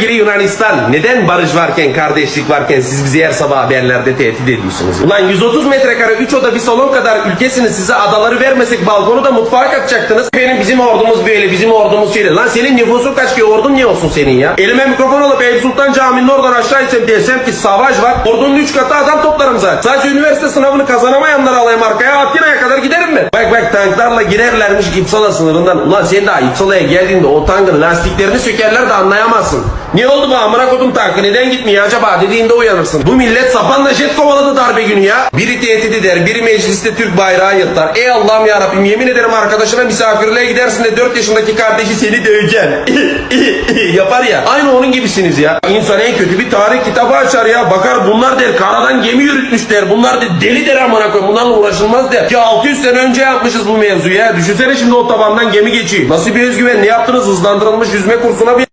Sevgili Yunanistan neden barış varken kardeşlik varken siz bizi her sabah haberlerde tehdit ediyorsunuz? Ulan 130 metrekare 3 oda bir salon kadar ülkesiniz size adaları vermesek balkonu da mutfağa katacaktınız. Benim bizim ordumuz böyle bizim ordumuz şöyle. Lan senin nüfusun kaç ki ordun ne olsun senin ya? Elime mikrofon alıp Eyüp Sultan Camii'nin oradan aşağı insem desem ki savaş var. Ordunun 3 katı adam toplarım zaten. Sadece üniversite sınavını kazanamayanları alayım arkaya giderim mi? Bak bak tanklarla girerlermiş İpsala sınırından. Ulan sen daha İpsala'ya geldiğinde o tankın lastiklerini sökerler de anlayamazsın. Ne oldu bu amına kodum tankı neden gitmiyor acaba dediğinde uyanırsın. Bu millet sapanla jet kovaladı darbe günü ya. Biri tehdit eder, biri mecliste Türk bayrağı yırtar. Ey Allah'ım ya Rabbim yemin ederim arkadaşına misafirliğe gidersin de 4 yaşındaki kardeşi seni döveceksin. Yapar ya. Aynı onun gibisiniz ya. İnsan en kötü bir tarih kitabı açar ya. Bakar bunlar der karadan gemi yürütmüşler. Bunlar der deli der amına koyayım. Bunlarla uğraşılmaz der. Ki 600 sene önce yapmışız bu mevzuyu ya. Düşünsene şimdi o tabandan gemi geçiyor. Nasıl bir özgüven ne yaptınız hızlandırılmış yüzme kursuna bir